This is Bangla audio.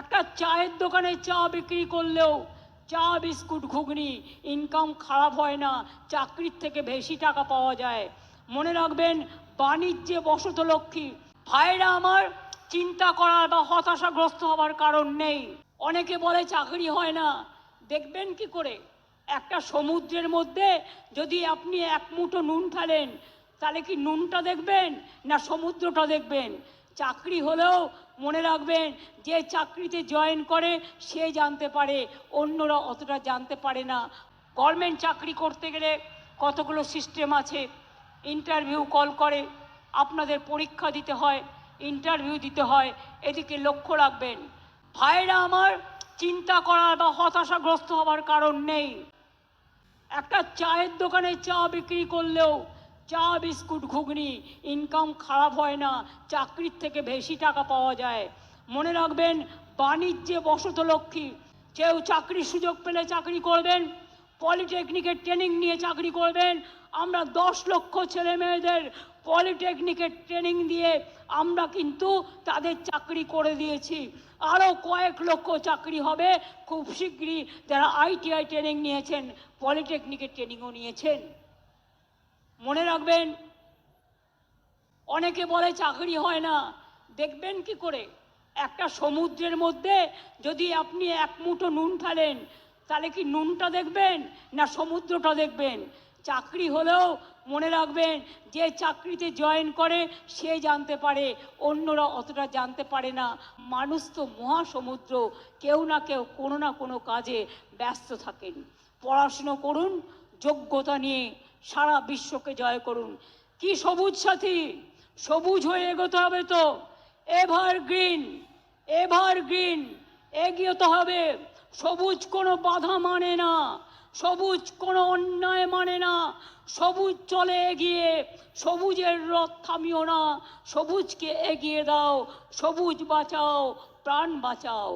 একটা চায়ের দোকানে চা বিক্রি করলেও চা, বিস্কুট, ঘুগনি ইনকাম খারাপ হয় না, চাকরির থেকে বেশি টাকা পাওয়া যায়। মনে রাখবেন, বাণিজ্যে বসত লক্ষ্মী। ভাইরা আমার, চিন্তা করার বা হতাশাগ্রস্ত হওয়ার কারণ নেই। অনেকে বলে চাকরি হয় না। দেখবেন কি করে? একটা সমুদ্রের মধ্যে যদি আপনি এক মুঠো নুন ফেলেন, তাহলে কি নুনটা দেখবেন না সমুদ্রটা দেখবেন? চাকরি হলেও মনে রাখবেন, যে চাকরিতে জয়েন করে, সে জানতে পারে, অন্যরা অতটা জানতে পারে না। গভর্নমেন্ট চাকরি করতে গেলে কতগুলো সিস্টেম আছে? ইন্টারভিউ কল করে, আপনাদের পরীক্ষা দিতে হয় ইন্টারভিউ দিতে হয়, এদিকে লক্ষ্য রাখবেন। ভাইরা আমার, চিন্তা করার বা হতাশাগ্রস্ত হওয়ার কারণ নেই। একটা চায়ের দোকানে চা বিক্রি করলেও চা বিস্কুট ঘুগনি ইনকাম খারাপ হয় না, চাকরির থেকে বেশি টাকা পাওয়া যায়। মনে রাখবেন, বাণিজ্যে বসত লক্ষ্মী। কেউ চাকরির সুযোগ পেলে চাকরি করবেন, পলিটেকনিকের ট্রেনিং নিয়ে চাকরি করবেন। আমরা দশ লক্ষ ছেলে মেয়েদের পলিটেকনিকের ট্রেনিং দিয়ে আমরা কিন্তু তাদের চাকরি করে দিয়েছি। আরও কয়েক লক্ষ চাকরি হবে, খুব শীঘ্রই যারা আইটিআই ট্রেনিং নিয়েছেন, পলিটেকনিকের ট্রেনিংও নিয়েছেন। মনে রাখবেন, অনেকে বলে চাকরি হয় না। দেখবেন কি করে? একটা সমুদ্রের মধ্যে যদি আপনি এক মুঠো নুন ফেলেন, তাহলে কি নুনটা দেখবেন না সমুদ্রটা দেখবেন? চাকরি হলেও মনে রাখবেন, যে চাকরিতে জয়েন করে সে জানতে পারে, অন্যরা অতটা জানতে পারে না। মানুষ তো মহাসমুদ্র, কেউ না কেউ কোনো না কোনো কাজে ব্যস্ত থাকেন। পড়াশুনো করুন, যোগ্যতা নিয়ে সারা বিশ্বকে জয় করুন। কি সবুজ সাথী? সবুজ হয়ে এগোতে হবে তো। এভার গ্রিন এভার গ্রিন এগিয়েতে হবে। সবুজ কোনো বাধা মানে না। সবুজ কোনো অন্যায় মানে না। সবুজ চলে এগিয়ে, সবুজের রথ থামিও না। সবুজকে এগিয়ে দাও। সবুজ বাঁচাও, প্রাণ বাঁচাও।